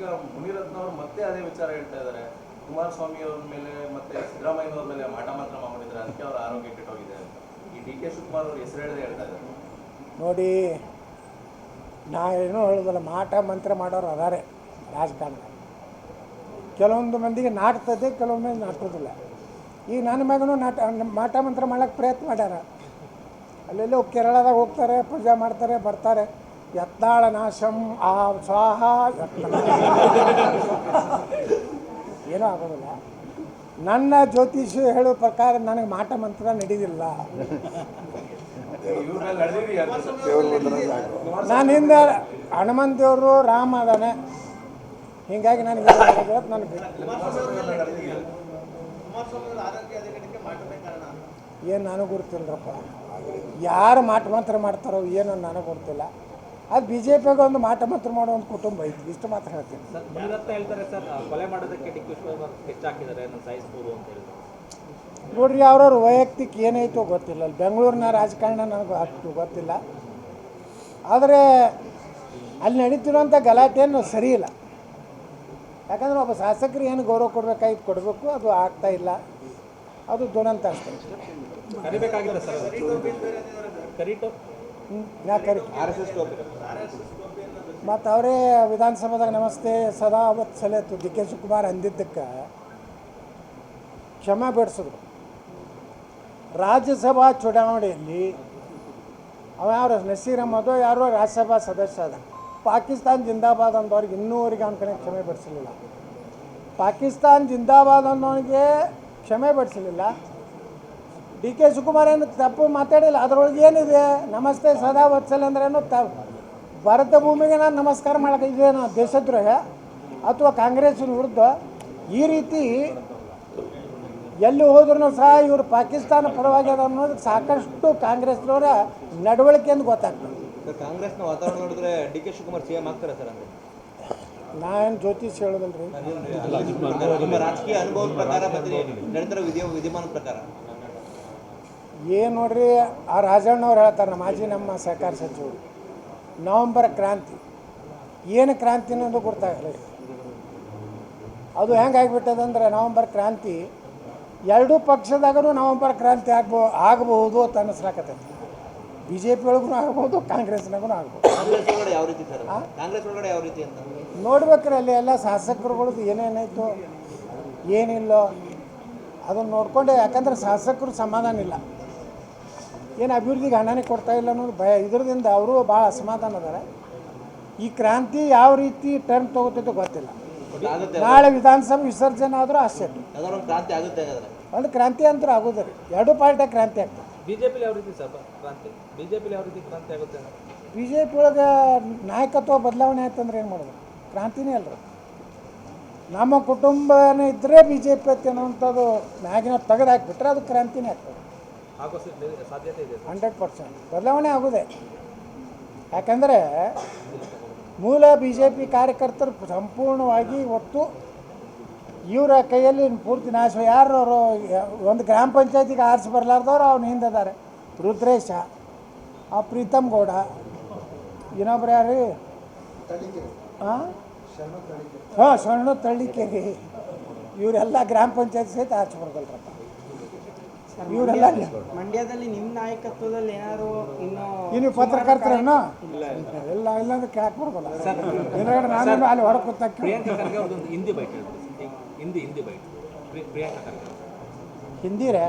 ಈಗ ಮುನಿರತ್ನ ಅವರು ಮತ್ತೆ ಅದೇ ವಿಚಾರ ಹೇಳ್ತಾ ಇದ್ದಾರೆ ಕುಮಾರಸ್ವಾಮಿ ಅವ್ರ ಮೇಲೆ ಮತ್ತೆ ಸಿದ್ದರಾಮಯ್ಯನವ್ರ ಮೇಲೆ ಮಾಟ ಮಾತ್ರ ಮಾಡಿದ್ದಾರೆ ಅದಕ್ಕೆ ಅವರ ಆರೋಗ್ಯ ಕೆಟ್ಟೋಗಿದೆ ಅಂತ. ಈ ಡಿ ಕೆ ಶಿವಕುಮಾರ್ ಅವರು ಹೆಸರು ಹೇಳಿದ್ರೆ ಹೇಳ್ತಾ ಇದ್ದಾರೆ ನೋಡಿ, ನಾ ಏನೂ ಹೇಳೋದಿಲ್ಲ, ಮಾಟ ಮಂತ್ರ ಮಾಡೋರು ಅದಾರೆ ರಾಜಕಾರಣ ಕೆಲವೊಂದು ಮಂದಿಗೆ ನಾಟ್ತದೆ ಕೆಲವೊಮ್ಮೆ ನಾಟೋದಿಲ್ಲ ಈಗ ನನ್ನ ಮಗನೂ ನಾಟ, ಮಾಟ ಮಂತ್ರ ಮಾಡೋಕ್ಕೆ ಪ್ರಯತ್ನ ಮಾಡ್ಯಾರ. ಅಲ್ಲೆಲ್ಲೋ ಕೇರಳದಾಗ ಹೋಗ್ತಾರೆ, ಪೂಜೆ ಮಾಡ್ತಾರೆ, ಬರ್ತಾರೆ. ಯತ್ನಾಳ ನಾಶಂ ಆ ಸ್ವಾಹ ಏನೋ ಏನೂ ಆಗೋದಿಲ್ಲ. ನನ್ನ ಜ್ಯೋತಿಷ ಹೇಳೋ ಪ್ರಕಾರ ನನಗೆ ಮಾಟ ಮಂತ್ರ ನಡೀದಿಲ್ಲ. ನಾನಿಂದ ಹನುಮಂತ ದೇವರು ರಾಮ ಅದಾನೆ. ಹೀಗಾಗಿ ನನಗೆ ನನಗೆ ಏನು ನನಗೆ ಗೊತ್ತಿಲ್ಲರಪ್ಪ. ಯಾರು ಮಾಟ ಮಂತ್ರ ಮಾಡ್ತಾರೋ ಏನೋ ನನಗೆ ಗೊತ್ತಿಲ್ಲ. ಅದು ಬಿ ಜೆ ಪಿಗೆ ಒಂದು ಮಾಟ ಮಾತ್ರ ಮಾಡೋ ಒಂದು ಕುಟುಂಬ ಐತಿ. ಇಷ್ಟು ಮಾತ್ರ ಹೇಳ್ತೀನಿ. ನೋಡ್ರಿ ಅವ್ರವ್ರ ವೈಯಕ್ತಿಕ ಏನೈತೋ ಗೊತ್ತಿಲ್ಲ. ಅಲ್ಲಿ ಬೆಂಗಳೂರಿನ ರಾಜಕಾರಣ ನನಗೆ ಅಷ್ಟು ಗೊತ್ತಿಲ್ಲ. ಆದರೆ ಅಲ್ಲಿ ನಡೀತಿರುವಂಥ ಗಲಾಟೆಯನ್ನು ಸರಿ ಇಲ್ಲ. ಯಾಕಂದ್ರೆ ಒಬ್ಬ ಶಾಸಕರು ಏನು ಗೌರವ ಕೊಡಬೇಕಾಗಿತ್ತು ಕೊಡಬೇಕು ಅದು ಆಗ್ತಾ ಇಲ್ಲ. ಅದು ದುರಂತ ಅಷ್ಟೇ. ಕರಿಬೇಕಾಗಿದೆ ಸರ್ ಕರಿಟು ಹ್ಮ್, ಯಾಕೆ? ಕರಿ ಆರ್ ಎಸ್ ಎಸ್ ಮತ್ತು ಅವರೇ ವಿಧಾನಸಭಾದಾಗ ನಮಸ್ತೆ ಸದಾ ಅವತ್ತು ಸಲೇತು ಡಿ ಕೆ ಶಿವಕುಮಾರ್ ಅಂದಿದ್ದಕ್ಕೆ ಕ್ಷಮೆ ಬೇಡಿಸಿದ್ರು ರಾಜ್ಯಸಭಾ ಚುನಾವಣೆಯಲ್ಲಿ ಅವ ಯಾರು ನಸೀರ್ ಅಹಮದೋ ಯಾರೋ ರಾಜ್ಯಸಭಾ ಸದಸ್ಯ ಅದ ಪಾಕಿಸ್ತಾನ್ ಜಿಂದಾಬಾದ್ ಅಂದವ್ರಿಗೆ ಇನ್ನೂವರೆಗೆ ಅವನ ಕಡೆ ಕ್ಷಮೆ ಬಿಡಿಸಲಿಲ್ಲ. ಪಾಕಿಸ್ತಾನ್ ಜಿಂದಾಬಾದ್ ಅನ್ನೋನಿಗೆ ಕ್ಷಮೆ ಪಡಿಸಲಿಲ್ಲ ಡಿ ಕೆ ಶಿವಕುಮಾರ್ ಏನು ತಪ್ಪು ಮಾತಾಡಿಲ್ಲ. ಅದರೊಳಗೆ ಏನಿದೆ? ನಮಸ್ತೆ ಸದಾ ವತ್ಸಲ್ ಅಂದ್ರೇನು ತ ಭಾರತ ಭೂಮಿಗೆ ನಾನು ನಮಸ್ಕಾರ ಮಾಡಕ್ಕೆ ಇದೇನು ದೇಶದ್ರೋಹ ಅಥವಾ ಕಾಂಗ್ರೆಸ್ಸಿನ ವಿರುದ್ಧ ಈ ರೀತಿ ಎಲ್ಲಿ ಹೋದ್ರೂ ಸಹ ಇವರು ಪಾಕಿಸ್ತಾನ ಪರವಾಗಿ ಅದ ಅನ್ನೋದು ಸಾಕಷ್ಟು ಕಾಂಗ್ರೆಸ್ನವರ ನಡವಳಿಕೆಯಿಂದ ಗೊತ್ತಾಗ್ತದೆ. ಸರ್ ಕಾಂಗ್ರೆಸ್ನ ವಾತಾವರಣ ನೋಡಿದ್ರೆ ಡಿ ಕೆ ಶಿವಕುಮಾರ್ ಸಿಎಂ ಆಗ್ತಾರೆ ಸರ್ ಅಂದ್ರೆ? ನಾನು ಜ್ಯೋತಿಷ್ ಹೇಳೋದಲ್ರಿ. ರಾಜಕೀಯ ಅನುಭವದ ಪ್ರಕಾರ ಮತ್ತೆ ನಡೆದಿರೋ ವಿಧಿ ವಿದ್ಯಮಾನ ಪ್ರಕಾರ? ಏನು ನೋಡ್ರಿ ಆ ರಾಜಣ್ಣವ್ರು ಹೇಳ್ತಾರೆ ನಮ್ಮ ಮಾಜಿ ನಮ್ಮ ಸಹಕಾರ ಸಚಿವರು ನವಂಬರ್ ಕ್ರಾಂತಿ. ಏನು ಕ್ರಾಂತಿ ಅನ್ನೋದು ಗೊತ್ತಾಗಲ್ಲ ಅದು ಹೆಂಗೆ ಆಗಿಬಿಟ್ಟದಂದ್ರೆ ನವಂಬರ್ ಕ್ರಾಂತಿ ಎರಡೂ ಪಕ್ಷದಾಗೂ ನವಂಬರ್ ಕ್ರಾಂತಿ ಆಗ್ಬೋ ಆಗಬಹುದು ಅಂತ ಅನ್ನಿಸ್ಲಾಕತ್ತೈತಿ ಬಿ ಜೆ ಪಿ ಒಳಗೂ ಆಗ್ಬೋದು. ಕಾಂಗ್ರೆಸ್ನಾಗೂ ಆಗ್ಬೋದು ನೋಡ್ಬೇಕ್ರಿ ಅಲ್ಲಿ ಎಲ್ಲ ಶಾಸಕರುಗಳದ್ದು ಏನೇನಾಯಿತು ಏನಿಲ್ಲೋ ಅದನ್ನು ನೋಡ್ಕೊಂಡೆ. ಯಾಕಂದ್ರೆ ಶಾಸಕರು ಸಮಾಧಾನ ಇಲ್ಲ. ಏನು ಅಭಿವೃದ್ಧಿಗೆ ಹಣನೇ ಕೊಡ್ತಾ ಇಲ್ಲ ಅನ್ನೋದು ಭಯ. ಇದರಿಂದ ಅವರು ಭಾಳ ಅಸಮಾಧಾನ ಅದಾರೆ. ಈ ಕ್ರಾಂತಿ ಯಾವ ರೀತಿ ಟರ್ನ್ ತೊಗೋತೈತೆ ಗೊತ್ತಿಲ್ಲ. ನಾಳೆ ವಿಧಾನಸಭೆ ವಿಸರ್ಜನೆ ಆದರೂ ಆಸೆ ಒಂದು ಕ್ರಾಂತಿ ಆಗುತ್ತೆ ಹಾಗಾದ್ರೆ. ಒಂದು ಕ್ರಾಂತಿ ಅಂತೂ ಆಗೋದು ರೀ ಎರಡು ಪಾರ್ಟಿಯಾಗಿ ಕ್ರಾಂತಿ ಆಗ್ತದೆ. ಬಿಜೆಪಿಲಿ ಯಾವ ರೀತಿ ಸರ್ ಕ್ರಾಂತಿ? ಬಿಜೆಪಿಲಿ ಯಾವ ರೀತಿ ಕ್ರಾಂತಿ ಆಗುತ್ತೆ ಅಂತ? ಬಿ ಜೆ ಪಿ ಒಳಗೆ ನಾಯಕತ್ವ ಬದಲಾವಣೆ ಆಯ್ತಂದ್ರೆ ಏನು ಮಾಡೋದು? ಕ್ರಾಂತಿನೇ ಅಲ್ರಿ. ನಮ್ಮ ಕುಟುಂಬನೇ ಇದ್ದರೆ ಬಿ ಜೆ ಪಿ ಅಂತ ಅನ್ನೋವಂಥದ್ದು ಮ್ಯಾಗಿನ ತೆಗೆದು ಹಾಕ್ಬಿಟ್ರೆ ಅದು ಕ್ರಾಂತಿನೇ ಆಗ್ತದೆ. Hundred percent. ಬದಲಾವಣೆ ಆಗೋದೆ. ಯಾಕಂದರೆ ಮೂಲ ಬಿ ಜೆ ಪಿ ಕಾರ್ಯಕರ್ತರು ಸಂಪೂರ್ಣವಾಗಿ ಒತ್ತು ಇವರ ಕೈಯಲ್ಲಿ ಪೂರ್ತಿ ನಾಶ. ಯಾರು ಅವರು ಒಂದು ಗ್ರಾಮ ಪಂಚಾಯತಿಗೆ ಆರಿಸಿ ಬರಲಾರ್ದವ್ರು ಅವ್ನು ಹಿಂದಿದ್ದಾರೆ. ರುದ್ರೇಶ ಆ ಪ್ರೀತಮ್ ಗೌಡ ಇನ್ನೊಬ್ರು ಯಾರು? ಹಾಂ ಹಾಂ ಸಣ್ಣ ತಳ್ಳಿಕೆ ಇವರೆಲ್ಲ ಗ್ರಾಮ ಪಂಚಾಯತ್ ಸಹಿತ ಆರಿಸಿ ಬರೋದಲ್ರಪ್ಪ. ಇವರೆಲ್ಲ ಮಂಡ್ಯದಲ್ಲಿ ನಿಮ್ಮ ನಾಯಕತ್ವದಲ್ಲಿ ಏನಾದ್ರು ಇನ್ನು ಇನ್ನು ಪತ್ರಕರ್ತರೇನು? ಇಲ್ಲ ಅಂದ್ರೆ ಕ್ಯಾಕ್ ಬರೋದಿಲ್ಲ ನಾನು ಅಲ್ಲಿ ಹೊರಗೆ ಕೂತಾಕ ಪ್ರಿಯಾಂಕಾ ಖರ್ಗೆ ಅವ್ರದ್ದೊಂದು ಹಿಂದಿ ಬೈಟ್ ಹಿಂದಿ ಹಿಂದಿ ಬೈಟ್ ಪ್ರಿಯಾಂಕಾ ಖರ್ಗೆ ಹಿಂದಿರೇ.